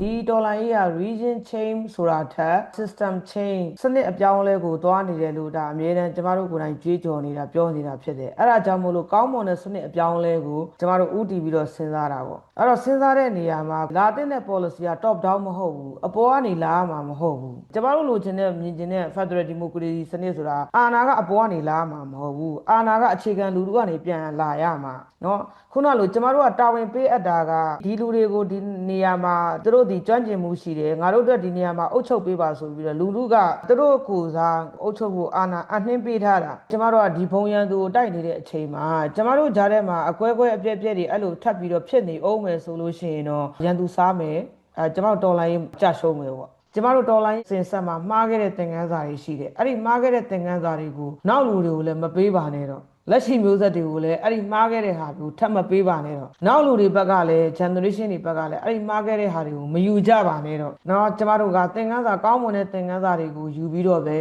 ဒီတော်လိုင်းကြီးက region change ဆိုတာထက် system change စနစ်အပြောင်းအလဲကိုသွားနေတယ်လို့ဒါအမြဲတမ်းကျမတို့ကိုယ်တိုင်ကြွေးကြော်နေတာပြောနေတာဖြစ်တယ်အဲ့ဒါကြောင့်မို့လို့ကောင်းမွန်တဲ့စနစ်အပြောင်းအလဲကိုကျမတို့ဥတည်ပြီးတော့စဉ်းစားတာပေါ့အဲ့တော့စဉ်းစားတဲ့နေရာမှာလာတဲ့ policy က top down မဟုတ်ဘူးအပေါ်ကနေလာမှာမဟုတ်ဘူးကျမတို့လိုချင်တဲ့မြင်ချင်တဲ့ federal democracy စနစ်ဆိုတာအာဏာကအပေါ်ကနေလာမှာမဟုတ်ဘူးအာဏာကအခြေခံလူထုကနေပြန်လာရမှာเนาะ ခုနလိုကျမတို့ကတာဝန်ပေးအပ်တာကဒီလူတွေကိုဒီနေရာမှာသူတို့ဒီကျွမ်းကျင်မှုရှိတယ်ငါတို့အတွက်ဒီနေရာမှာအုပ်ချုပ်ပေးပါဆိုပြီးတော့လူထုကသူတို့ကိုယ်စားအုပ်ချုပ်ဖို့အာဏာအနှင်းပေးထားတာကျမတို့ကဒီဘုံရန်သူကိုတိုက်နေတဲ့အချိန်မှာကျမတို့ကြားထဲမှာအကွဲကွဲအပြက်ပြက်တွေအဲ့လိုထပ်ပြီးတော့ဖြစ်နေအောင်မယ်ဆိုလို့ရှိရင်တော့ရန်သူစားမယ်အဲကျမတို့တော်လိုင်းကြရှုံးမယ်ပေါ့ကျမတို့တော်လိုင်းစင်ဆက်မှာမှားခဲ့တဲ့သင်ခန်းစာတွေရှိတယ်အဲ့ဒီမှားခဲ့တဲ့သင်ခန်းစာတွေကိုနောက်လူတွေကိုလည်းမပေးပါနဲ့တော့ လက်ရှိမျိုးဆက်တွေကိုလည်းအဲ့ဒီမှားခဲ့တဲ့ဟာကိုထပ်မပေးပါနဲ့တော့နောက်လူတွေဘက်ကလည်း generation တွေဘက်ကလည်းအဲ့ဒီမှားခဲ့တဲ့ဟာတွေကိုမယူကြပါနဲ့တော့နော်ကျမတို့ကသင်ခန်းစာကောင်းမွန်တဲ့သင်ခန်းစာတွေကိုယူပြီးတော့ပဲ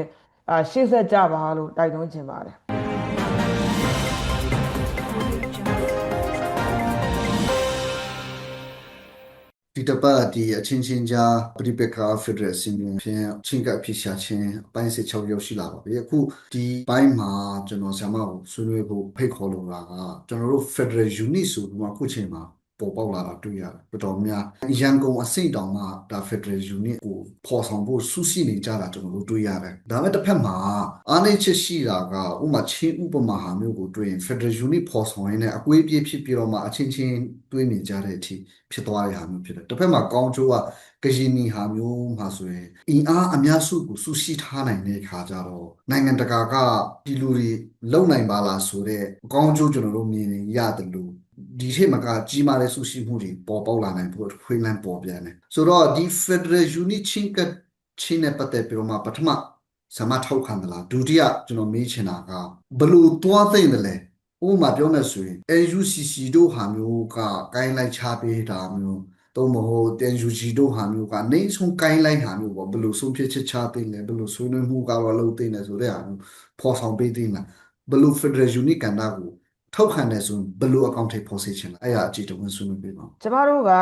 အာရှေ့ဆက်ကြပါလို့တိုက်တွန်းချင်ပါတယ် ဒီတပတ်ဒီအချင်းချင်းကြားပရိပက္ခဖက်ဒရယ်စင်ပြင်ဖြင့်ချင်းကအဖြစ်ရှာချင်းအပိုင်းစစ်6ရောက်ရှိလာပါပြီအခုဒီပိုင်းမှာကျွန်တော်ဆရာမကိုဆွေးနွေးဖို့ဖိတ်ခေါ်လိုတာကကျွန်တော်တို့ Federal Unit ဆိုပြီးမှအခုချိန်မှာ ပေါ်ပေါက်လာတာတွေ့ရတယ်တော်တော်များရန်ကုန်အစိမ့်တောင်မှဒါ Federal Unit ကိုပေါ်ဆောင်ဖို့စုစည်းနေကြတာကျွန်တော်တို့တွေ့ရတယ်ဒါပေမဲ့တစ်ဖက်မှာအားနည်းချက်ရှိတာကဥပမာချင်းဥပမာဟာမျိုးကိုတွေ့ရင် Federal Unit ပေါ်ဆောင်ရင်းနဲ့အကွေးပြေးဖြစ်ပြီးတော့မှအချင်းချင်းတွေ့နေကြတဲ့အထိဖြစ်သွားတဲ့ဟာမျိုးဖြစ်တယ်တစ်ဖက်မှာကောင်းကျိုးကကရင်နီဟာမျိုးမှာဆိုရင်အင်အားအများစုကိုစုစည်းထားနိုင်တဲ့ခါကြတော့နိုင်ငံတကာကဒီလူတွေလုံနိုင်ပါလားဆိုတော့အကောင်းကျိုးကျွန်တော်တို့မြင်နေရတယ်လို့ ဒီထက်မကကြီးမားတဲ့စုစည်းမှုတွေပေါ်ပေါက်လာနိုင်ဖို့ခွင့်လန်းပေါ်ပြန်တယ်ဆိုတော့ဒီ Federal Unit ချင်းကချင်းနဲ့ပတ်သက်ပြီးတော့မှပထမစမထောက်ခံသလားဒုတိယကျွန်တော်မေးချင်တာကဘလို့တွားသိမ့်တယ်လဲဥပမာပြောမယ်ဆိုရင် AUCC တို့ဟာမျိုးကကိုင်းလိုက်ချပေးတာမျိုးတော့မဟုတ် TNUG တို့ဟာမျိုးကနေဆုံးကိုင်းလိုက်ဟာမျိုးပေါ့ဘယ်လိုဆုံးဖြတ်ချက်ချသိမ့်လဲဘယ်လိုဆွေးနွေးမှုကတော့လုပ်သိမ့်လဲဆိုတဲ့ဟာမျိုးဖော်ဆောင်ပေးသိမ့်လားဘယ်လို Federal Unit ကဏ္ဍကို ထောက်ခံတယ်ဆိုရင်ဘယ်လိုအကောင့်ထိဖော်စေချင်လဲအဲ့ဒါအကြည့်တဝင်ဆွေးနွေးပေးပါဦးကျမတို့က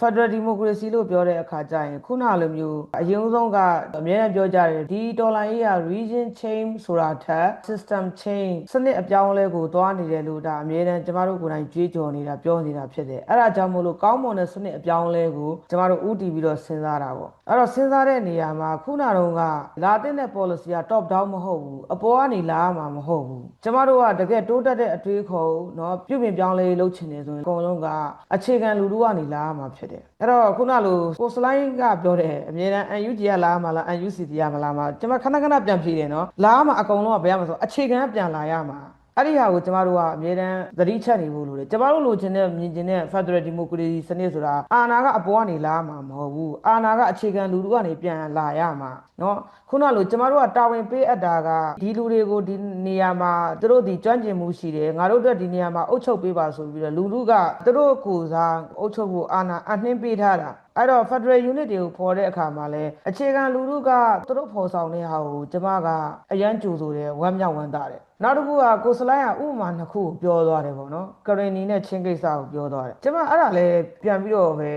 Federal Democracy လို့ပြောတဲ့အခါကျရင်ခုနလိုမျိုးအရင်ဆုံးကအများနဲ့ပြောကြတယ်ဒီတော်လိုင်းကြီးက region change ဆိုတာထက် system change စနစ်အပြောင်းအလဲကိုသွားနေတယ်လို့ဒါအများနဲ့ကျမတို့ကိုယ်တိုင်ကြွေးကြော်နေတာပြောနေတာဖြစ်တယ်အဲ့ဒါကြောင့်မို့လို့ကောင်းမွန်တဲ့စနစ်အပြောင်းအလဲကိုကျမတို့ဥတည်ပြီးတော့စဉ်းစားတာပေါ့အဲ့တော့စဉ်းစားတဲ့နေရာမှာခုနတုန်းကလာတဲ့ policy က top down မဟုတ်ဘူးအပေါ်ကနေလာမှာမဟုတ်ဘူးကျမတို့ကတကယ်တိုးတက်တဲ့အတွေးခေါ်เนาะပြုပြင်ပြောင်းလဲလုပ်ချင်တယ်ဆိုရင်အကုန်လုံးကအခြေခံလူထုကနေလာမှာဖြစ်တယ်အဲ့တော့ခုနလိုကိုစလိုင်းကပြောတဲ့အမြဲတမ်း UNG ကလာမှာလား UNCD ကမလာမှာကျမခဏခဏပြန်ဖြေတယ်เนาะလာမှာအကုန်လုံးကဘယ်ရမှာဆိုအခြေခံကပြန်လာရမှာ အဲ့ဒီဟာကိုကျမတို့ကအမြဲတမ်းသတိချက်နေဖို့လိုတယ်ကျမတို့လိုချင်တဲ့မြင်ချင်တဲ့ Federal Democracy စနစ်ဆိုတာအာဏာကအပေါ်ကနေလာမှာမဟုတ်ဘူးအာဏာကအခြေခံလူထုကနေပြန်လာရမှာเนาะခုနလိုကျမတို့ကတာဝန်ပေးအပ်တာကဒီလူတွေကိုဒီနေရာမှာသူတို့ဒီကျွမ်းကျင်မှုရှိတယ်ငါတို့အတွက်ဒီနေရာမှာအုပ်ချုပ်ပေးပါဆိုပြီးတော့လူထုကသူတို့ကိုယ်စားအုပ်ချုပ်ဖို့အာဏာအနှင်းပေးထားတာ အဲ့တော့ Federal Unit တွေကိုဖော်တဲ့အခါမှာလဲအခြေခံလူထုကသူတို့ဖော်ဆောင်တဲ့ဟာကိုကျမကအရန်ကြိုဆိုတယ်ဝမ်းမြောက်ဝမ်းသာတယ်နောက်တစ်ခုကကိုစလိုင်းကဥပမာနှစ်ခုကိုပြောသွားတယ်ပေါ့နော်ကရင်နီနဲ့ချင်းကိစ္စကိုပြောသွားတယ်ကျမအဲ့ဒါလဲပြန်ပြီးတော့ပဲ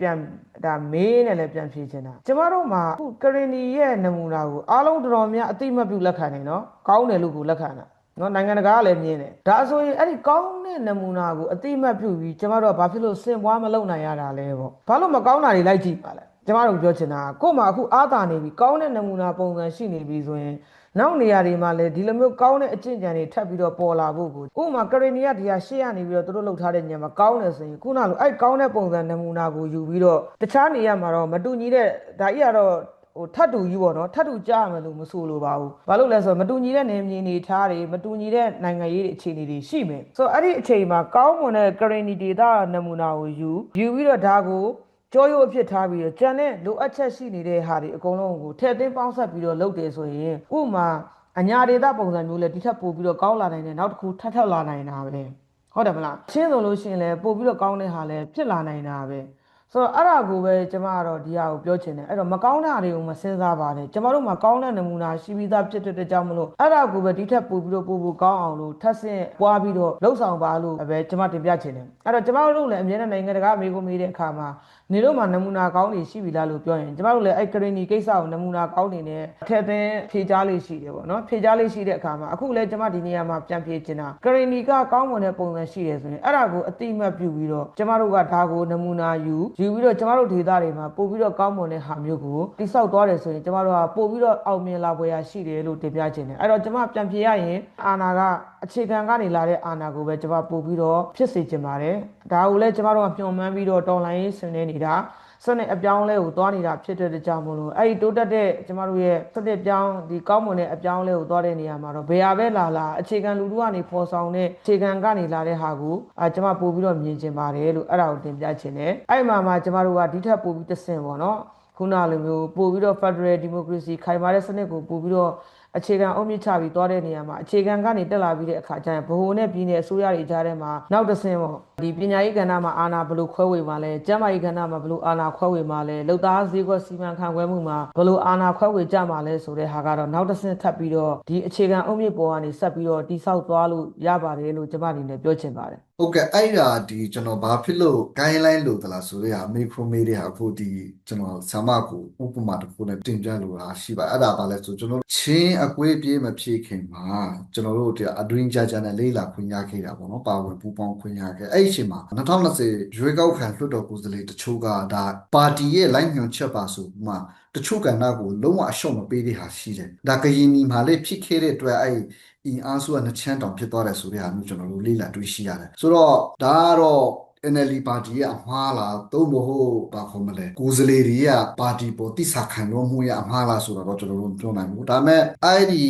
ပြန်ဒါမေးနဲ့လည်းပြန်ဖြေချင်တာကျမတို့မှာအခုကရင်နီရဲ့နမူနာကိုအားလုံးတော်တော်များအတိမတ်ပြုလက်ခံနေနော်ကောင်းတယ်လို့ကိုလက်ခံတာ နော်နိုင်ငံတကာကလည်းမြင်တယ်ဒါဆိုရင်အဲ့ဒီကောင်းတဲ့နမူနာကိုအတိမတ်ပြုပြီးကျမတို့ကဘာဖြစ်လို့စင်ပွားမလုပ်နိုင်ရတာလဲပေါ့ဘာလို့မကောင်းတာတွေလိုက်ကြည့်ပါလဲကျမတို့ပြောချင်တာကကို့မှာအခုအားတာနေပြီကောင်းတဲ့နမူနာပုံစံရှိနေပြီဆိုရင်နောက်နေရာတွေမှာလည်းဒီလိုမျိုးကောင်းတဲ့အကျင့်ကြံတွေထပ်ပြီးတော့ပေါ်လာဖို့ကိုဥပမာကရီနီယာဒီဟာရှေ့ရနေပြီးတော့သူတို့လှုပ်ထားတဲ့ညမှာကောင်းတယ်ဆိုရင်ခုနလိုအဲ့ကောင်းတဲ့ပုံစံနမူနာကိုယူပြီးတော့တခြားနေရာမှာတော့မတူညီတဲ့ဒါကြီးကတော့ ဟိုထပ်တူကြီးပေါ့နော်ထပ်တူကြားရမယ်လို့မဆိုလိုပါဘူး။ဘာလို့လဲဆိုတော့မတူညီတဲ့နေမြေနေထားတွေမတူညီတဲ့နိုင်ငံရေးတွေအခြေအနေတွေရှိမယ်။ဆိုတော့အဲ့ဒီအချိန်မှာကောင်းမွန်တဲ့ currency data နမူနာကိုယူယူပြီးတော့ဒါကိုကြောရိုးအဖြစ်ထားပြီးတော့ကြံတဲ့လိုအပ်ချက်ရှိနေတဲ့ဟာတွေအကုန်လုံးကိုထည့်သွင်းပေါင်းစပ်ပြီးတော့လုပ်တယ်ဆိုရင်ဥပမာအညာဒေတာပုံစံမျိုးလဲဒီထက်ပိုပြီးတော့ကောင်းလာနိုင်တယ်နောက်တစ်ခုထပ်ထပ်လာနိုင်တာပဲဟုတ်တယ်မလားရှင်းဆိုလို့ရှိရင်လဲပို့ပြီးတော့ကောင်းတဲ့ဟာလဲဖြစ်လာနိုင်တာပဲ ဆိုတော့အဲ့ဒါကိုပဲကျမကတော့ဒီဟာကိုပြောချင်တယ်အဲ့တော့မကောင်းတာတွေကိုမစဉ်းစားပါနဲ့ကျမတို့မှာကောင်းတဲ့နမူနာရှိပြီးသားဖြစ်တဲ့ကြောင့်မလို့အဲ့ဒါကိုပဲဒီထက်ပိုပြီးတော့ပိုပိုကောင်းအောင်လို့ထပ်ဆင့်ပွားပြီးတော့လှုပ်ဆောင်ပါလို့ပဲကျမတင်ပြချင်တယ်အဲ့တော့ကျမတို့လည်းအမြဲတမ်းနိုင်ငံတကာအမေကိုမေးတဲ့အခါမှာနေတို့မှာနမူနာကောင်းတွေရှိပြီလားလို့ပြောရင်ကျမတို့လည်းအဲ့ကရင်နီကိစ္စကိုနမူနာကောင်းတွေနဲ့ထည့်သွင်းဖြေကြားလေးရှိတယ်ပေါ့နော်ဖြေကြားလေးရှိတဲ့အခါမှာအခုလည်းကျမဒီနေရာမှာပြန်ဖြေချင်တာကရင်နီကကောင်းမွန်တဲ့ပုံစံရှိတယ်ဆိုရင်အဲ့ဒါကိုအတိအမှတ်ပြုပြီးတော့ကျမတို့ကဒါကိုနမူနာယူယူပြီးတော့ကျမတို့ဒေသတွေမှာပို့ပြီးတော့ကောင်းမွန်တဲ့ဟာမျိုးကိုတိဆောက်သွားတယ်ဆိုရင်ကျမတို့ကပို့ပြီးတော့အောင်မြင်လာပွဲရရှိတယ်လို့တင်ပြချင်တယ်အဲ့တော့ကျမပြန်ဖြေရရင်အာနာကအခြေခံကနေလာတဲ့အာနာကိုပဲကျမပို့ပြီးတော့ဖြစ်စေချင်ပါတယ်ဒါကိုလည်းကျမတို့ကမျှော်မှန်းပြီးတော့တော်လိုင်းရေးဆင်နေနေတာ စနစ်အပြောင်းလဲကိုသွားနေတာဖြစ်တဲ့ကြောင့်မလို့အဲ့ဒီတိုးတက်တဲ့ကျမတို့ရဲ့စနစ်ပြောင်းဒီကောင်းမွန်တဲ့အပြောင်းလဲကိုသွားတဲ့နေရာမှာတော့ဘယ်ဟာပဲလာလာအခြေခံလူထုကနေဖော်ဆောင်တဲ့အခြေခံကနေလာတဲ့ဟာကိုအာကျမပို့ပြီးတော့မြင်ချင်ပါတယ်လို့အဲ့ဒါကိုတင်ပြချင်တယ်အဲ့မှာမှာကျမတို့ကဒီထက်ပို့ပြီးတစ်ဆင့်ပေါ့နော်ခုနလိုမျိုးပို့ပြီးတော့ Federal Democracy ခိုင်မာတဲ့စနစ်ကိုပို့ပြီးတော့အခြေခံအုံမြင့်ချပြီးသွားတဲ့နေရာမှာအခြေခံကနေတက်လာပြီးတဲ့အခါကျရင်ဗဟိုနဲ့ပြည်နယ်အစိုးရတွေကြားထဲမှာနောက်တစ်ဆင့်ပေါ့ဒီပညာရေးကဏ္ဍမှာအာဏာဘယ်လိုခွဲဝေမှာလဲကျန်းမာရေးကဏ္ဍမှာဘယ်လိုအာဏာခွဲဝေမှာလဲလုံသားဈေးကွက်စီမံခန့်ခွဲမှုမှာဘယ်လိုအာဏာခွဲဝေကြမှာလဲဆိုတဲ့ဟာကတော့နောက်တစ်ဆင့်ထပ်ပြီးတော့ဒီအခြေခံအုံမြင့်ပေါ်ကနေဆက်ပြီးတော့တိဆောက်သွားလို့ရပါတယ်လို့ကျွန်မအနေနဲ့ပြောချင်ပါတယ်ဟုတ်ကဲ့အဲ့ဒါဒီကျွန်တော်ဘာဖြစ်လို့ guideline လို့သလားဆိုတဲ့ဟာ micro မေးတဲ့ဟာအခုဒီကျွန်တော်ဆာမကိုဥပမာတစ်ခုနဲ့တင်ပြလို့ဟာရှိပါအဲ့ဒါဘာလဲဆိုကျွန်တော်ချင်းအကွေးပြေးမဖြည့်ခင်မှာကျွန်တော်တို့ဒီအတွင်းကြကြနဲ့လေးလာခွင့်ရခဲ့တာပေါ့နော်ပါဝင်ပူးပေါင်းခွင့်ရခဲ့အဲ့ဒီအချိန်မှာ2020ရွေးကောက်ခံလွှတ်တော်ကိုယ်စားလှယ်တချို့ကဒါပါတီရဲ့လိုက်ညွှန်ချက်ပါဆိုမှတချို့ကဏ္ဍကိုလုံးဝအရှုံးမပေးတဲ့ဟာရှိတယ်ဒါကရင်နီမှာလေဖြစ်ခဲ့တဲ့အတွက်အဲ့အင်အားစုကနှစ်ချမ်းတောင်ဖြစ်သွားတယ်ဆိုတဲ့ဟာမျိုးကျွန်တော်တို့လေ့လာတွေ့ရှိရတယ်ဆိုတော့ဒါကတော့ NLD ပါတီရဲ့အမှားလားသို့မဟုတ်ဘာခေါ်မလဲကိုယ်စားလှယ်တွေကပါတီပေါ်တိစာခံလို့မှုရဲ့အမှားလားဆိုတော့ကျွန်တော်တို့မပြောနိုင်ဘူးဒါပေမဲ့အဲ့ဒီ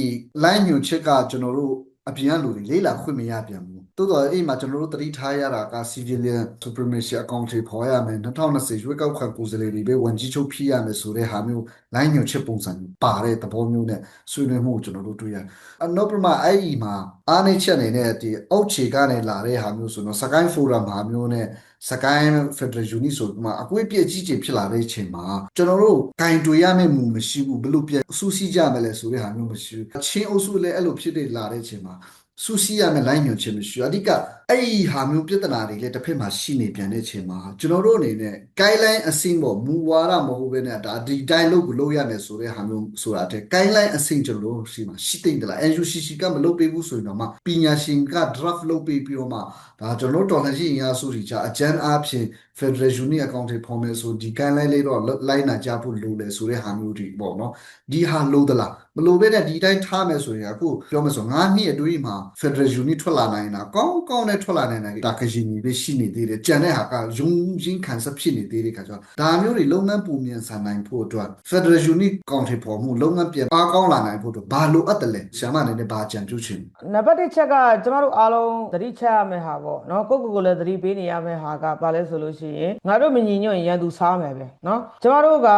line ညွှန်ချက်ကကျွန်တော်တို့အပြင်ကလူတွေလေးလာခွင့်မရပြန်ဘူး တိုးတော့အဲ့မှာကျွန်တော်တို့တတိထားရတာက civilian supremacy account တွေပေါ်ရမယ်2020ရွေးကောက်ခံကိုယ်စားလှယ်တွေပဲဝန်ကြီးချုပ်ဖြစ်ရမယ်ဆိုတဲ့ဟာမျိုး line ညွှန်ချက်ပုံစံပါတဲ့သဘောမျိုးနဲ့ဆွေးနွေးမှုကိုကျွန်တော်တို့တွေ့ရတယ်အနောက်ပြမအဲ့ဒီမှာအားနေချက်အနေနဲ့ဒီအောက်ခြေကနေလာတဲ့ဟာမျိုးဆိုတော့ Sky Forum ဟာမျိုးနဲ့ Sky Federal Unit ဆိုပြီးမှအကွေးပြည့်ကြီးကြီးဖြစ်လာတဲ့အချိန်မှာကျွန်တော်တို့ကင်တွေရမယ့်မူမရှိဘူးဘလို့ပြအဆူစီးကြမယ်လဲဆိုတဲ့ဟာမျိုးမရှိဘူးချင်းအုပ်စုလည်းအဲ့လိုဖြစ်နေလာတဲ့အချိန်မှာ ဆူစီးရမယ့် line ညွှန်ချက်မရှိဘူးအဓိကအဲ့ဒီဟာမျိုးပြဿနာတွေလည်းတစ်ဖက်မှာရှိနေပြန်တဲ့အချိန်မှာကျွန်တော်တို့အနေနဲ့ guideline အဆင့်ပေါ်မူဝါဒမဟုတ်ဘဲနဲ့ဒါဒီတိုင်းလုပ်ကိုလုပ်ရမယ်ဆိုတဲ့ဟာမျိုးဆိုတာတဲ့ guideline အဆင့်ကျွန်တော်တို့ရှိမှာရှိတဲ့လား NUCC ကမလုပ်ပေးဘူးဆိုရင်တော့မှပညာရှင်က draft လုပ်ပေးပြီးတော့မှဒါကျွန်တော်တို့တော်လှန်ရေးအင်အားစုတွေကြာအကြမ်းအားဖြင့် Federal Unit account တွေဖော်မယ်ဆိုဒီ guideline လေးတော့လိုက်နာကြဖို့လိုတယ်ဆိုတဲ့ဟာမျိုးတွေပေါ့နော်ဒီဟာလိုသလားမလိုဘဲနဲ့ဒီတိုင်းထားမယ်ဆိုရင်အခုပြောမယ်ဆို9နှစ်အတွင်းမှာ Federal Unit ထွက်လာနိုင်တာကောင်းကောင်းနဲ့ထွက်လာနိုင်တယ်ဒါကရင်ကြီးပဲရှိနေသေးတယ်ကြံတဲ့ဟာကယုံရင်းခံစဖြစ်နေသေးတဲ့ခါကျတော့ဒါမျိုးတွေလုပ်ငန်းပုံမြန်ဆန်နိုင်ဖို့အတွက် Federal Unit ကောင်တွေပေါ်မှုလုပ်ငန်းပြန်အားကောင်းလာနိုင်ဖို့အတွက်ဘာလိုအပ်တယ်လဲဆရာမအနေနဲ့ဘာကြံပြုချင်နံပါတ်1ချက်ကကျမတို့အားလုံးသတိချက်ရမယ့်ဟာပေါ့နော်ကိုယ့်ကိုယ်ကိုလည်းသတိပေးနေရမယ့်ဟာကဘာလဲဆိုလို့ရှိရင်ငါတို့မညီညွတ်ရင်ရန်သူစားမယ်ပဲနော်ကျမတို့က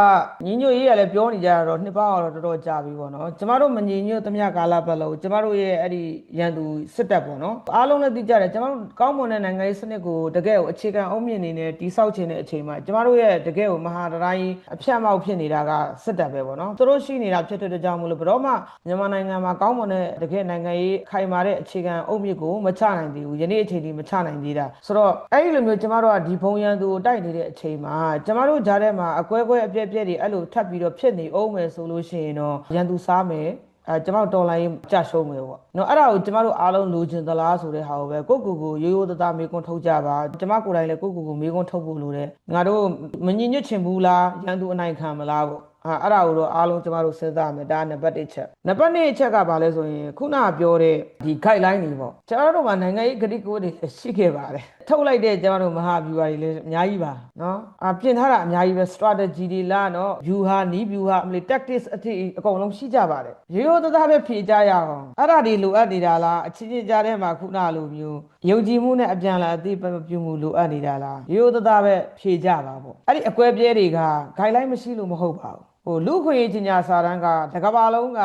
ညီညွတ်ရေးရလည်းပြောနေကြတာတော့နှစ်ပေါင်းတော့တော်တော်ကြာပြီပေါ့နော်ကျမတို့မညီညွတ်သမျှကာလပတ်လုံးကျမတို့ရဲ့အဲ့ဒီရန်သူစစ်တပ်ပေါ့နော်အားလုံးလည်းသိကြတယ်ကျမတို့ကောင်းမွန်တဲ့နိုင်ငံရေးစနစ်ကိုတကယ်ကိုအခြေခံအုံမြင့်နေနဲ့တိဆောက်ခြင်းတဲ့အချိန်မှာကျမတို့ရဲ့တကယ်ကိုမဟာတိုင်းအဖြတ်မောက်ဖြစ်နေတာကစစ်တပ်ပဲပေါ့နော်သူတို့ရှိနေတာဖြစ်တဲ့ကြောင့်မလို့ဘယ်တော့မှမြန်မာနိုင်ငံမှာကောင်းမွန်တဲ့တကယ်နိုင်ငံရေးခိုင်မာတဲ့အခြေခံအုံမြင့်ကိုမချနိုင်သေးဘူးယနေ့အချိန်ထိမချနိုင်သေးတာဆိုတော့အဲ့ဒီလိုမျိုးကျမတို့ကဒီဘုံရန်သူကိုတိုက်နေတဲ့အချိန်မှာကျမတို့ကြားထဲမှာအကွဲကွဲအပြက်ပြက်တွေအဲ့လိုထပ်ပြီးတော့ဖြစ်နေအောင်မယ်ဆိုလို့ရှိရင်တော့ရန်သူစားမယ် အဲကျမတို့တော်လိုင်းကြရှုံးမယ်ပေါ့နော်အဲ့ဒါကိုကျမတို့အားလုံးလိုချင်သလားဆိုတဲ့ဟာကိုပဲကိုယ့်ကိုယ်ကိုရိုးရိုးသားသားမေးခွန်းထုတ်ကြပါကျမကိုယ်တိုင်လည်းကိုယ့်ကိုယ်ကိုမေးခွန်းထုတ်ဖို့လိုတယ်ငါတို့မငြင်းညွတ်ချင်ဘူးလားရန်သူအနိုင်ခံမလားပေါ့ ဟာအဲ့ဒါကိုတော့အားလုံးကျမတို့စဉ်းစားမယ်ဒါကနံပါတ်1ချက်နံပါတ်2ချက်ကဘာလဲဆိုရင်ခုနပြောတဲ့ဒီ guideline တွေပေါ့ကျမတို့မှာနိုင်ငံရေးဂတိကိုတွေလည်းရှိခဲ့ပါတယ်ထုတ်လိုက်တဲ့ကျမတို့မဟာဗျူဟာတွေလည်းအများကြီးပါနော်အပြင်ထားတာအများကြီးပဲ strategy တွေလားနော် view ဟာနီး view ဟာအမလီ tactics အထိအကုန်လုံးရှိကြပါတယ်ရိုးရိုးသားသားပဲဖြေကြရအောင်အဲ့ဒါတွေလိုအပ်နေတာလားအချင်းချင်းကြားထဲမှာခုနလိုမျိုးယုံကြည်မှုနဲ့အပြန်လာအသိပပြုမှုလိုအပ်နေတာလားရိုးရိုးသားသားပဲဖြေကြပါပေါ့အဲ့ဒီအကွဲပြဲတွေက guideline မရှိလို့မဟုတ်ပါဘူး ဟိုလူခွင့်ရေးကြီးညာစာတမ်းကတကဘာလုံးက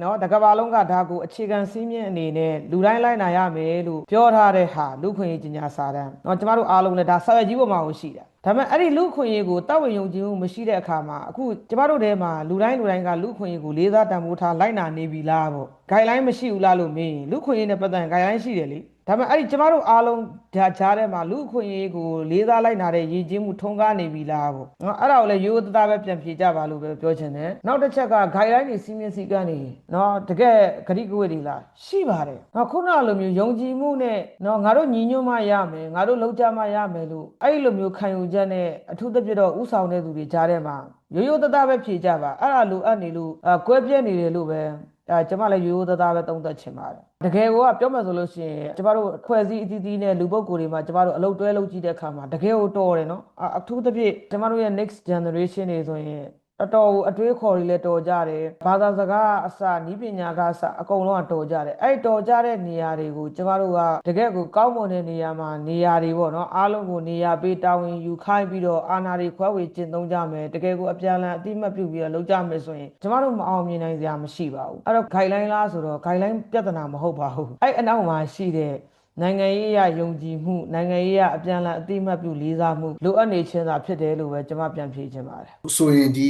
နော်တကဘာလုံးကဒါကိုအခြေခံစည်းမျဉ်းအနေနဲ့လူတိုင်းလိုက်နိုင်ရမယ်လို့ပြောထားတဲ့ဟာလူခွင့်ရေးကြီးညာစာတမ်းနော်ကျမတို့အားလုံးလည်းဒါဆော်ရည်ကြီးပေါ်မှာကိုရှိတာဒါပေမဲ့အဲ့ဒီလူခွင့်ရေးကိုတောက်ဝင်ယုံကြည်မှုမရှိတဲ့အခါမှာအခုကျမတို့ထဲမှာလူတိုင်းလူတိုင်းကလူခွင့်ရေးကိုလေးစားတန်ဖိုးထားလိုက်နာနေပြီလားပေါ့ guideline မရှိဘူးလားလို့မေးရင်လူခွင့်ရေးနဲ့ပတ်သက်ရင် guideline ရှိတယ်လေ ဒါပေမဲ့အဲ့ဒီကျမတို့အားလုံးဒါကြားထဲမှာလူအခွင့်အရေးကိုလေးစားလိုက်နာတဲ့ရည်ကြီးမှုထုံးကားနေပြီလားပေါ့နော်အဲ့ဒါကိုလည်းရိုးရိုးသားသားပဲပြန်ဖြေကြပါလို့ပဲပြောချင်တယ်နောက်တစ်ချက်က guideline တွေစီမင်းစည်းကမ်းတွေနော်တကယ်ဂရိကဝတ်တွေလားရှိပါတယ်နော်ခုနလိုမျိုးယုံကြည်မှုနဲ့နော်ငါတို့ညီညွတ်မှရမယ်ငါတို့လောက်ကြမှရမယ်လို့အဲ့ဒီလိုမျိုးခံယူချက်နဲ့အထူးသဖြင့်တော့ဥဆောင်တဲ့သူတွေကြားထဲမှာရိုးရိုးသားသားပဲဖြေကြပါအဲ့ဒါလိုအပ်နေလို့အကွဲပြဲနေတယ်လို့ပဲ အဲကျမလည်းရိုးရိုးသားသားပဲသုံးသပ်ချင်ပါတယ်တကယ်ကိုကပြောမှဆိုလို့ရှိရင်ကျမတို့ဖွဲ့စည်းအသီးသီးနဲ့လူပုဂ္ဂိုလ်တွေမှာကျမတို့အလုပ်တွဲလုပ်ကြည့်တဲ့အခါမှာတကယ်ကိုတော်တယ်နော်အအထူးသဖြင့်ကျမတို့ရဲ့ next generation တွေဆိုရင် တော်တော်ကိုအတွေးခေါ်တွေလည်းတော်ကြတယ်ဘာသာစကားအစနီးပညာကအစအကုန်လုံးကတော်ကြတယ်အဲ့တော်ကြတဲ့နေရာတွေကိုကျမတို့ကတကယ်ကိုကောင်းမွန်တဲ့နေရာမှာနေရာတွေပေါ့နော်အားလုံးကိုနေရာပေးတာဝန်ယူခိုင်းပြီးတော့အာဏာတွေခွဲဝေကျင့်သုံးကြမယ်တကယ်ကိုအပြန်အလှန်အတိမတ်ပြုပြီးတော့လုပ်ကြမယ်ဆိုရင်ကျမတို့မအောင်မြင်နိုင်စရာမရှိပါဘူးအဲ့တော့ guideline လားဆိုတော့ guideline ပြဿနာမဟုတ်ပါဘူးအဲ့အနောက်မှာရှိတဲ့ နိုင်ငံရေးအရယုံကြည်မှုနိုင်ငံရေးအရအပြန်အလှန်အတိမတ်ပြုလေးစားမှုလိုအပ်နေခြင်းသာဖြစ်တယ်လို့ပဲကျွန်မပြန်ဖြေခြင်းပါတယ်ဆိုရင်ဒီ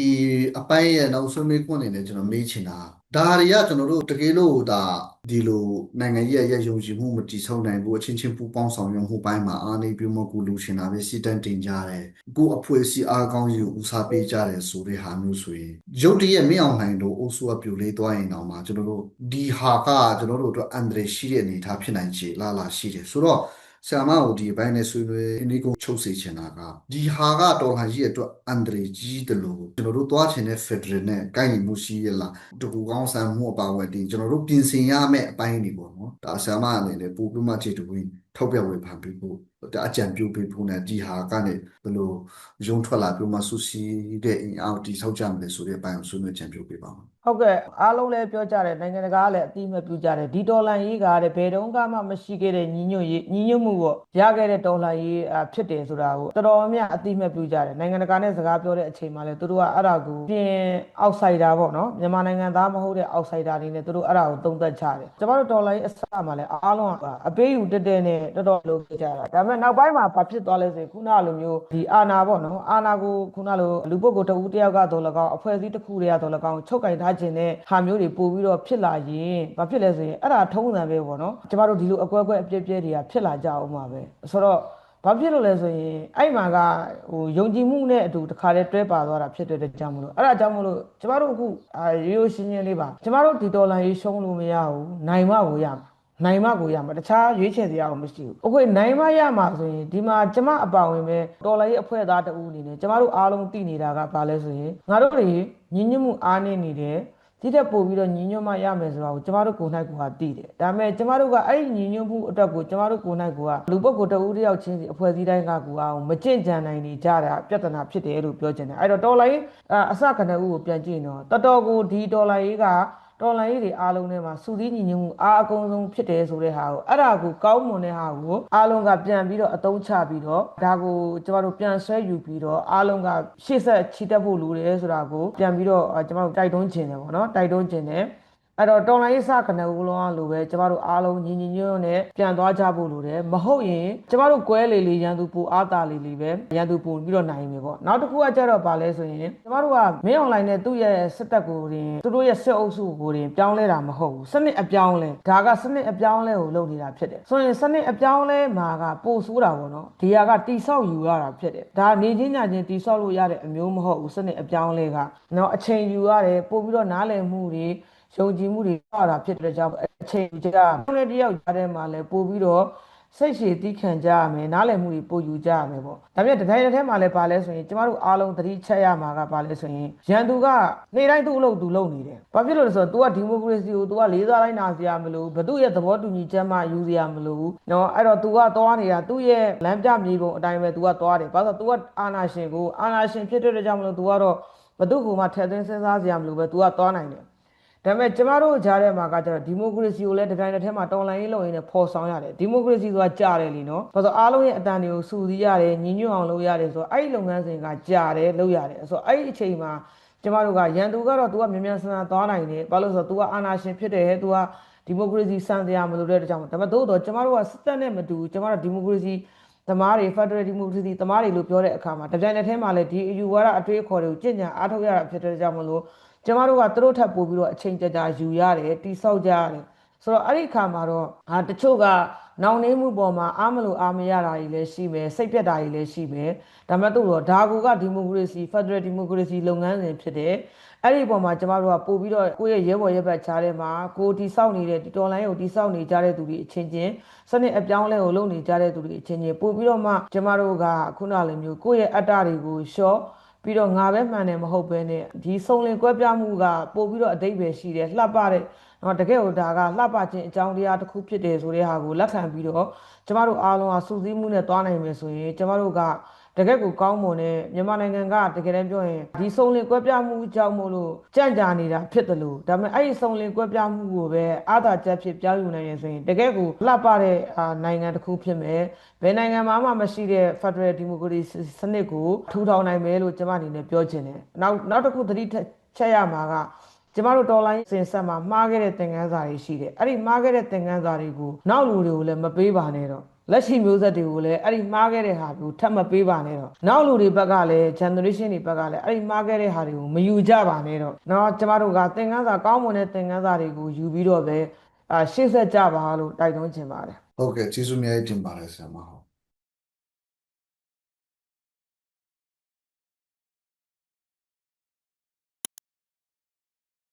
အပိုင်းရဲ့နောက်ဆုံးမေးခွန်းအနေနဲ့ကျွန်တော်မေးချင်တာ ဒါတွေကကျွန်တော်တို့တကယ်လို့ဒါဒီလိုနိုင်ငံရေးရဲ့ယုံကြည်မှုမတည်ဆောက်နိုင်ဘူးအချင်းချင်းပူးပေါင်းဆောင်ရွက်မှုပိုင်းမှာအားနေပြီးမှကိုလူရှင်တာပဲစီတန်းတင်ကြတယ်ကိုအဖွဲ့အစည်းအားကောင်းကြီးကိုဦးစားပေးကြတယ်ဆိုတဲ့ဟာမျိုးဆိုရင်ရုတ်တရက်မင်းအောင်နိုင်တို့အုပ်စုကပြိုလေးသွားရင်တော့မှကျွန်တော်တို့ဒီဟာကကျွန်တော်တို့အတွက်အန္တရာယ်ရှိတဲ့အနေအထားဖြစ်နိုင်ခြေလားလားရှိတယ်ဆိုတော့ ဆရာမကိုဒီအပိုင်းနဲ့ဆွေးနွေးအနည်းကုန်ချုပ်စေချင်တာကဒီဟာကတော်လှန်ရေးအတွက်အန္တရာယ်ကြီးတယ်လို့ကျွန်တော်တို့သွားချင်တဲ့ Federal နဲ့ကိုင်ညီမှုရှိရလားတကူကောင်းဆန်မှုအပါအဝင်တင်ကျွန်တော်တို့ပြင်ဆင်ရမယ့်အပိုင်းတွေပေါ့နော်ဒါဆရာမအနေနဲ့ပို့ပြီးမှခြေတူဝင်ထောက်ပြဝေဖန်ပေးဖို့ဒါအကြံပြုပေးဖို့နဲ့ဒီဟာကနေဘယ်လိုရုံထွက်လာပြီးမှဆူစီတဲ့အင်အားတိဆောက်ကြမလဲဆိုတဲ့အပိုင်းကိုဆွေးနွေးကြံပြုပေးပါမယ်ဟုတ်ကဲ့အားလုံးလည်းပြောကြတယ်နိုင်ငံတကာကလည်းအတိအမတ်ပြုကြတယ်ဒီဒေါ်လာရေးကတဲ့ဘယ်တုန်းကမှမရှိခဲ့တဲ့ညီညွတ်ရေးညီညွတ်မှုပေါ့ရခဲ့တဲ့ဒေါ်လာရေးအဖြစ်တယ်ဆိုတာကိုတော်တော်များများအတိအမတ်ပြုကြတယ်နိုင်ငံတကာနဲ့စကားပြောတဲ့အချိန်မှာလည်းသူတို့ကအဲ့ဒါကိုပြင်အောက်ဆိုင်ဒါပေါ့နော်မြန်မာနိုင်ငံသားမဟုတ်တဲ့အောက်ဆိုင်ဒါတွေနဲ့သူတို့အဲ့ဒါကိုသုံးသပ်ကြတယ်ကျမတို့ဒေါ်လာရေးအစမှာလည်းအားလုံးကအပေးယူတက်တက်နဲ့တော်တော်လုပ်ကြတာဒါပေမဲ့နောက်ပိုင်းမှာဘာဖြစ်သွားလဲဆိုရင်ခုနလိုမျိုးဒီအာနာပေါ့နော်အာနာကိုခုနလိုလူပုဂ္ဂိုလ်တစ်ဦးတစ်ယောက်ကတော့၎င်းအဖွဲ့အစည်းတစ်ခုတည်းကတော့၎င်းချုပ်ကင်ထားခြင်းနဲ့ဟာမျိုးတွေပို့ပြီးတော့ဖြစ်လာရင်ဘာဖြစ်လဲဆိုရင်အဲ့ဒါထုံးစံပဲပေါ့နော်ကျမတို့ဒီလိုအကွဲကွဲအပြည့်ပြည့်တွေကဖြစ်လာကြအောင်ပါပဲဆိုတော့ဘာဖြစ်လို့လဲဆိုရင်အဲ့မှာကဟိုယုံကြည်မှုနဲ့အတူတခါတည်းတွဲပါသွားတာဖြစ်တဲ့အတွက်ကြောင့်မလို့အဲ့ဒါကြောင့်မလို့ကျမတို့အခုအာရိုးရိုးရှင်းရှင်းလေးပါကျမတို့ဒီဒေါ်လာရေးရှုံးလို့မရဘူးနိုင်မကိုရမှာ နိုင်မကိုရမှာတခြားရွေးချယ်စရာကိုမရှိဘူး။အခုနိုင်မရမှာဆိုရင်ဒီမှာကျမအပါဝင်ပဲတော်လိုင်းရဲ့အဖွဲ့သားတဦးအနေနဲ့ကျမတို့အားလုံးသိနေတာကဘာလဲဆိုရင်ငါတို့တွေညီညွတ်မှုအားနည်းနေတယ်ဒီတက်ပို့ပြီးတော့ညီညွတ်မှရမယ်ဆိုတာကိုကျမတို့ကိုယ်၌ကိုယ်ဟာသိတယ်။ဒါပေမဲ့ကျမတို့ကအဲ့ဒီညီညွတ်မှုအတွက်ကိုကျမတို့ကိုယ်၌ကိုယ်ကလူပုဂ္ဂိုလ်တဦးတစ်ယောက်ချင်းစီအဖွဲ့အစည်းတိုင်းကကိုယ်အောင်မကြင့်ကြံနိုင်နေကြတာပြဿနာဖြစ်တယ်လို့ပြောချင်တယ်။အဲ့တော့တော်လိုင်းအစကနဦးကိုပြန်ကြည့်တော့တော်တော်ကိုဒီတော်လိုင်းက တော်လိုင်းရေးတွေအားလုံးထဲမှာစူသီးညီညွတ်မှုအားအကုန်ဆုံးဖြစ်တယ်ဆိုတဲ့ဟာကိုအဲ့ဒါကိုကောင်းမွန်တဲ့ဟာကိုအားလုံးကပြန်ပြီးတော့အသုံးချပြီးတော့ဒါကိုကျမတို့ပြန်ဆွဲယူပြီးတော့အားလုံးကရှေ့ဆက်ချီတက်ဖို့လိုတယ်ဆိုတာကိုပြန်ပြီးတော့ကျမတို့တိုက်တွန်းခြင်းတယ်ပေါ့နော်တိုက်တွန်းခြင်းတယ် အဲ့တော့တော်လိုင်းရေးစကနဦးလုံးအားလိုပဲကျမတို့အားလုံးညီညီညွတ်ညွတ်နဲ့ပြန်သွားကြဖို့လိုတယ်မဟုတ်ရင်ကျမတို့ကွဲလေလေရန်သူပူအားတာလေလေပဲရန်သူပူပြီးတော့နိုင်မယ်ပေါ့နောက်တစ်ခုကကြတော့ဗာလဲဆိုရင်ကျမတို့ကမင်းအွန်လိုင်းနဲ့သူ့ရဲ့စစ်တပ်ကိုတင်သူတို့ရဲ့စစ်အုပ်စုကိုတင်ပြောင်းလဲတာမဟုတ်ဘူးစနစ်အပြောင်းလဲဒါကစနစ်အပြောင်းလဲကိုလုပ်နေတာဖြစ်တယ်ဆိုရင်စနစ်အပြောင်းလဲမှာကပိုဆိုးတာပေါ့နော်ဒီဟာကတိဆောက်ယူရတာဖြစ်တယ်ဒါနေချင်းညချင်းတိဆောက်လို့ရတဲ့အမျိုးမဟုတ်ဘူးစနစ်အပြောင်းလဲကနော်အချိန်ယူရတယ်ပို့ပြီးတော့နားလည်မှုတွေ ယုံကြည်မှုတွေပါတာဖြစ်တဲ့ကြောင့်အချိန်ကြာခုနှစ်တယောက်ကြားထဲမှာလည်းပို့ပြီးတော့စိတ်ရှည်တီးခံကြရမယ်နားလည်မှုတွေပို့ယူကြရမယ်ပေါ့ဒါပြတစ်ပိုင်းတစ်ထဲမှာလည်းပါလဲဆိုရင်ကျမတို့အားလုံးသတိချက်ရမှာကပါလဲဆိုရင်ရန်သူကနေတိုင်းသူ့အလုပ်သူလုပ်နေတယ်ဘာဖြစ်လို့လဲဆိုတော့ तू ကဒီမိုကရေစီကို तू ကလေးစားလိုက်နာစရာမလိုဘသူ့ရဲ့သဘောတူညီချက်မှယူစရာမလိုနော်အဲ့တော့ तू ကသွားနေတာသူ့ရဲ့လမ်းပြမြေပုံအတိုင်းပဲ तू ကသွားတယ်ဘာလို့ तू ကအာနာရှင်ကိုအာနာရှင်ဖြစ်တဲ့ကြောင့်မလို့ तू ကတော့ဘသူ့ကိုမှထည့်သွင်းစဉ်းစားစရာမလိုပဲ तू ကသွားနိုင်တယ် ဒါပေမဲ့ကျမတို့ကြားထဲမှာကကျတော့ဒီမိုကရေစီကိုလည်းတစ်တိုင်းတစ်ထဲမှာတော်လှန်ရေးလုပ်ရင်းနဲ့ဖော်ဆောင်ရတယ်ဒီမိုကရေစီဆိုတာကြားတယ်လီနော်ဘာလို့အားလုံးရဲ့အတန်တွေကိုစူစီးရတယ်ညီညွတ်အောင်လုပ်ရတယ်ဆိုတော့အဲ့ဒီလုပ်ငန်းစဉ်ကကြားတယ်လုပ်ရတယ်ဆိုတော့အဲ့ဒီအချိန်မှာ ကျမတို့ကရန်သူကတော့ तू ကမြန်မြန်ဆန်ဆန်သွားနိုင်တယ်ဘာလို့လဲဆိုတော့ तू ကအာဏာရှင်ဖြစ်တယ် तू ကဒီမိုကရေစီစံတရားမလို့တဲ့အတွက်ကြောင့်ဒါပေမဲ့သို့တော့ကျမတို့ကစစ်တပ်နဲ့မတူဘူးကျမတို့ဒီမိုကရေစီသမားတွေ Federal Democracy သမားတွေလို့ပြောတဲ့အခါမှာတပြိုင်နက်တည်းမှာလည်းဒီအယူဝါဒအတွေးအခေါ်တွေကိုကြင်ညာအားထုတ်ရတာဖြစ်တဲ့ကြောင့်မလို့ ကျမတို့ကသူတို့ထပ်ပို့ပြီးတော့အချိန်ကြာကြာယူရတယ်တိဆောက်ကြရတယ်ဆိုတော့အဲ့ဒီအခါမှာတော့ဟာတချို့ကနောင်နေမှုပေါ်မှာအားမလို့အားမရတာတွေလည်းရှိမယ်စိတ်ပြတ်တာတွေလည်းရှိမယ်ဒါပေမဲ့တို့တော့ဒါကူကဒီမိုကရေစီ Federal Democracy လုပ်ငန်းစဉ်ဖြစ်တဲ့အဲ့ဒီပေါ်မှာကျမတို့ကပို့ပြီးတော့ကိုယ့်ရဲ့ရဲဘော်ရဲဘက်ချားထဲမှာကိုတီဆောက်နေတဲ့ဒီတော်လိုင်းကိုတီဆောက်နေကြတဲ့သူတွေအချင်းချင်းစနစ်အပြောင်းအလဲကိုလုပ်နေကြတဲ့သူတွေအချင်းချင်းပို့ပြီးတော့မှကျမတို့ကခုနလိုမျိုးကိုယ့်ရဲ့အတ္တတွေကိုရှော့ ပြီးတော့ငါပဲမှန်တယ်မဟုတ်ပဲနဲ့ဒီစုံလင်ကွဲပြားမှုကပို့ပြီးတော့အတိတ်ပဲရှိတယ်လှပတဲ့နော်တကယ်ကိုဒါကလှပခြင်းအကြောင်းတရားတစ်ခုဖြစ်တယ်ဆိုတဲ့ဟာကိုလက်ခံပြီးတော့ကျမတို့အားလုံးကစူးစီးမှုနဲ့သွားနိုင်မယ်ဆိုရင်ကျမတို့က တကယ်ကိုကောင်းမွန်တဲ့မြန်မာနိုင်ငံကတကယ်တမ်းပြောရင်ဒီစုံလင်ကွဲပြားမှုကြောင့်မို့လို့ကြံ့ကြာနေတာဖြစ်တယ်လို့ဒါပေမဲ့အဲ့ဒီစုံလင်ကွဲပြားမှုကိုပဲအာသာချက်ဖြစ်ပြောင်းယူနိုင်ရဆိုရင်တကယ်ကိုလှပတဲ့အာနိုင်ငံတစ်ခုဖြစ်မယ်ဘယ်နိုင်ငံမှာမှမရှိတဲ့ Federal Democracy စနစ်ကိုထူထောင်နိုင်မယ်လို့ကျွန်မအနေနဲ့ပြောချင်တယ်နောက်နောက်တစ်ခုသတိထက်ချက်ရမှာကကျမတို့တော်လိုင်းစင်ဆက်မှာမှားခဲ့တဲ့သင်ခန်းစာတွေရှိတယ်အဲ့ဒီမှားခဲ့တဲ့သင်ခန်းစာတွေကိုနောက်လူတွေကိုလည်းမပေးပါနဲ့တော့ လက်ရှိမျိုးဆက်တွေကိုလည်းအဲ့ဒီမှားခဲ့တဲ့ဟာကိုထပ်မပေးပါနဲ့တော့နောက်လူတွေဘက်ကလည်း generation တွေဘက်ကလည်းအဲ့ဒီမှားခဲ့တဲ့ဟာတွေကိုမယူကြပါနဲ့တော့နော်ကျမတို့ကသင်ခန်းစာကောင်းမွန်တဲ့သင်ခန်းစာတွေကိုယူပြီးတော့ပဲအာရှေ့ဆက်ကြပါလို့တိုက်တွန်းချင်ပါတယ်ဟုတ်ကဲ့ကျေးဇူးများတင်ပါတယ်ဆရာမ